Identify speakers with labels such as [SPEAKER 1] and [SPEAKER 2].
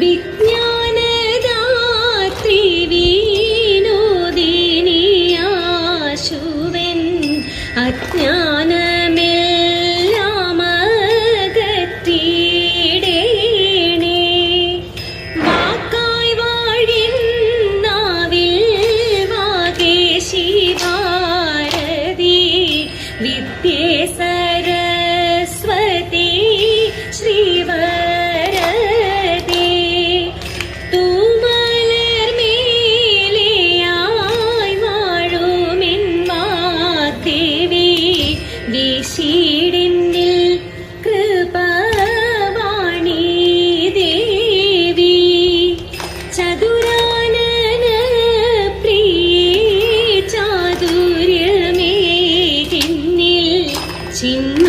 [SPEAKER 1] വിജ്ഞാന കുരിശീടിന്നിൽ കൃപവാണി ദേവി. ചതുരാനന പ്രിയ ചാതുര്യമേ ചിന്ന